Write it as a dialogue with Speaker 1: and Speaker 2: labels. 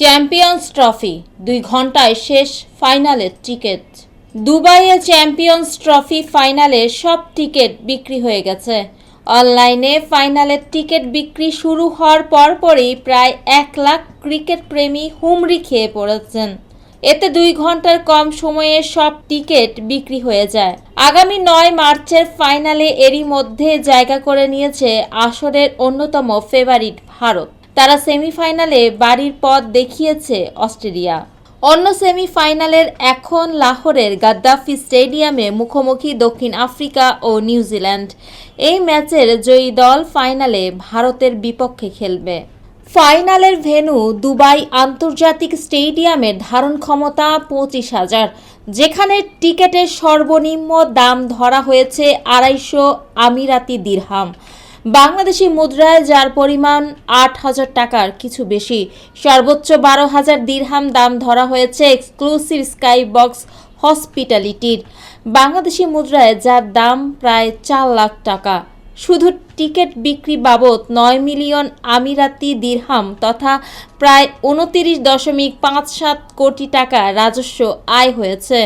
Speaker 1: Champions trophy, দুই ঘন্টায় শেষ ফাইনালের টিকিট। দুবাইয়ে চ্যাম্পিয়ন্স ট্রফি ফাইনালে সব টিকিট বিক্রি হয়ে গেছে। অনলাইনে ফাইনালের টিকিট বিক্রি শুরু হওয়ার পরপরই প্রায় এক লাখ ক্রিকেট প্রেমী হুমড়ি খেয়ে পড়েছেন। এতে দুই ঘণ্টার কম সময়ে সব টিকিট বিক্রি হয়ে যায়। আগামী নয় মার্চের ফাইনালে এরই মধ্যে জায়গা করে নিয়েছে আসরের অন্যতম ফেভারিট ভারত। তারা সেমিফাইনালে বাড়ির পথ দেখিয়েছে অস্ট্রেলিয়া। অন্য সেমিফাইনালের এখন লাহোরের গাদ্দাফি স্টেডিয়ামে মুখোমুখি দক্ষিণ আফ্রিকা ও নিউজিল্যান্ড এই ম্যাচের জয়ী দল ফাইনালে ভারতের বিপক্ষে খেলবে। ফাইনালের ভেন্যু দুবাই আন্তর্জাতিক স্টেডিয়ামের ধারণ ক্ষমতা পঁচিশ হাজার, যেখানে টিকেটের সর্বনিম্ন দাম ধরা হয়েছে আড়াইশো আমিরাতি দিরহাম। বাংলাদেশি মুদ্রায় যার পরিমাণ আট হাজার টাকার কিছু বেশি, সর্বোচ্চ বারো হাজার দিরহাম দাম ধরা হয়েছে এক্সক্লুসিভ স্কাই বক্স হসপিটালিটির। বাংলাদেশি মুদ্রায় যার দাম প্রায় চার লাখ টাকা। শুধু টিকিট বিক্রি বাবদ নয় মিলিয়ন আমিরাতি দিরহাম তথা প্রায় উনতিরিশ দশমিক পাঁচ সাত কোটি টাকা রাজস্ব আয় হয়েছে।